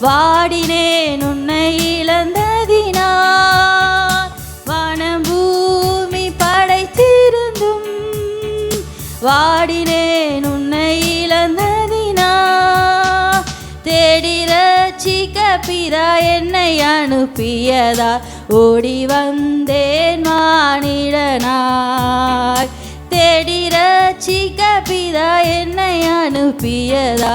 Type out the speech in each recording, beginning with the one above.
வாடினேன் உன்னை இழந்ததினார் வானம் பூமி படைத்திருந்தும் வாடினேன் உன்னை இழந்ததினார் தேடி ரசிக்க பிதா என்னை அனுப்பியதா ஓடி வந்தேன் மானிடனாய். தேடி ரசிக்க பிதா என்னை அனுப்பியதா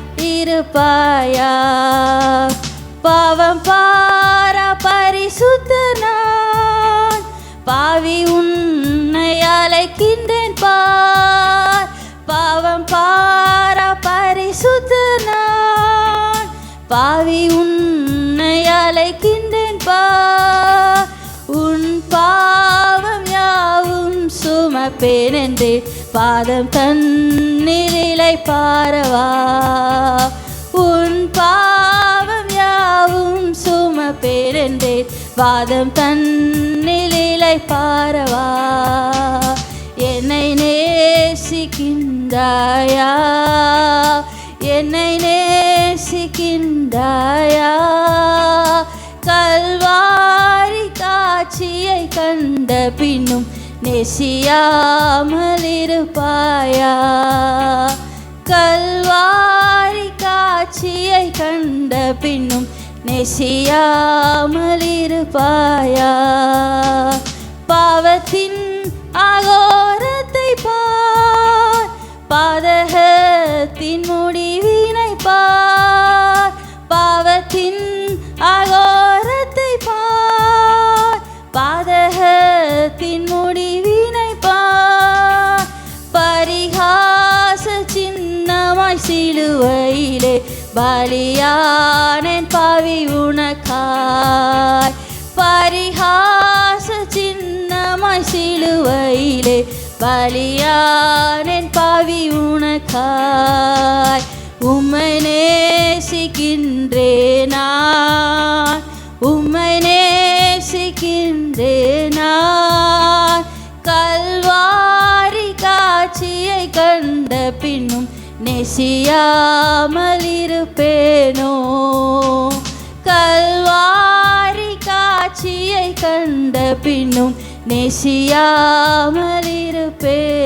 இருப்பாயா? பாவம் பாரா பரிசுத்தனான் பாவி உன்னை அழைக்கின்றேன் பார். பாவம் பாரா பரிசுத்தனான் பாவி உன்னை அழைக்கின்ற சுமப்பேன் என்று பாதம் தன்னிலை பாரவா உன் பாவம் யாவும் சுமப்பேன் என்றே பாதம் தன்னிலை பாரவா என்னை நேசிக்கின்றாயா. என்னை நேசிக்கின்றாயா. கல்வாரி காட்சியை கண்ட பின்னும் நெசியாமல் இருப்பாயா கல்வாரி காட்சியை கண்ட பின்னும் நெசியாமல் இருப்பாயா பாவத்தின் அகோரத்தை பார். பாதகத்தின் முடிவினை பார். பாவத்தின் அகோரத்தை பார். பாதகத்தின் சிலுவையிலே பலியானேன் பாவி உனக்காய். பரிகாச சின்னமாய் சிலுவையிலே பலியானேன் பாவி உனக்காய். உம்மை நேசிக்கின்றேனா உம்மை நேசிக்கின்றேனா கல்வாரி காட்சியை கண்ட பின்னும் நெசியாமல் இருப்பேனோ கல்வாரி காட்சியை கண்ட பின்னும் நெசியாமல் இருப்பேன்